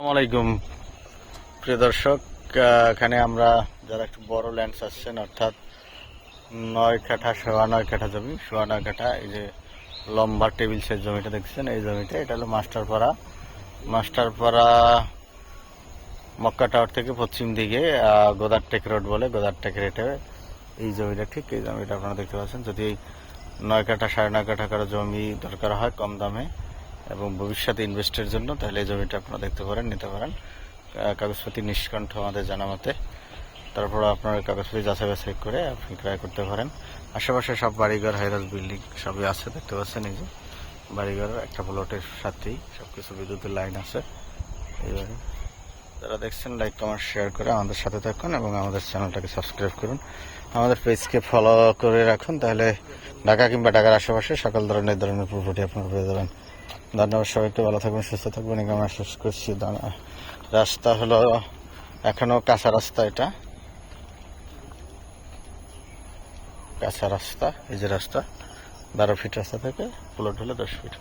আলাইকুম। প্রিয় দর্শক এখানে আমরা যারা একটু বড় ল্যান্ড চাচ্ছেন অর্থাৎ নয় কাঠা, সোয়া নয় কাঠা জমি, সোয়া নয় কাঠা, এই যে লম্বা টেবিল সেট জমিটা দেখছেন এই জমিটা, এটা হলো মাস্টারপাড়া। মাস্টারপাড়া মক্কা টাওয়ার থেকে পশ্চিম দিকে গোদারটেক রোড বলে গোদারটেক রেটে এই জমিটা, ঠিক এই জমিটা আপনারা দেখতে পাচ্ছেন। যদি নয় কাঠা, সাড়ে নয় কাঠা কারও জমি দরকার হয় কম দামে এবং ভবিষ্যতে ইনভেস্টের জন্য তাহলে এই জমিটা আপনারা দেখতে পারেন নিতে পারেন। আহ, কাগজপত্র নিষ্কণ্ঠ আমাদের জানা মতে। তারপর আপনার কাগজপত্র যাচাই বাছাই করে আপনি ক্রয় করতে পারেন। আশেপাশে সব বাড়িঘর হাইরাস বিল্ডিং সবই আছে দেখতে পাচ্ছেন এই যে। বাড়িঘর একটা প্লটের সাথেই সব কিছু বিদ্যুতের লাইন আছে। এইভাবে। যারা দেখছেন লাইক কমেন্ট শেয়ার করে আমাদের সাথে থাকুন এবং আমাদের চ্যানেলটাকে সাবস্ক্রাইব করুন। আমাদের পেজকে ফলো করে রাখুন তাহলে ঢাকা কিংবা ঢাকার আশেপাশে সকল ধরনের ধরনের পুরোপুরি আপনারা পেয়ে যাবেন। ধন্যবাদ সবাইকে ভালো থাকবেন, সুস্থ থাকবেন। এখানে আমরা শেষ করছি। রাস্তা হলো এখনও কাঁচা রাস্তা এটা। কাঁচা রাস্তা, এই যে রাস্তা, বারো ফিট রাস্তা থেকে প্লট হলো দশ ফিট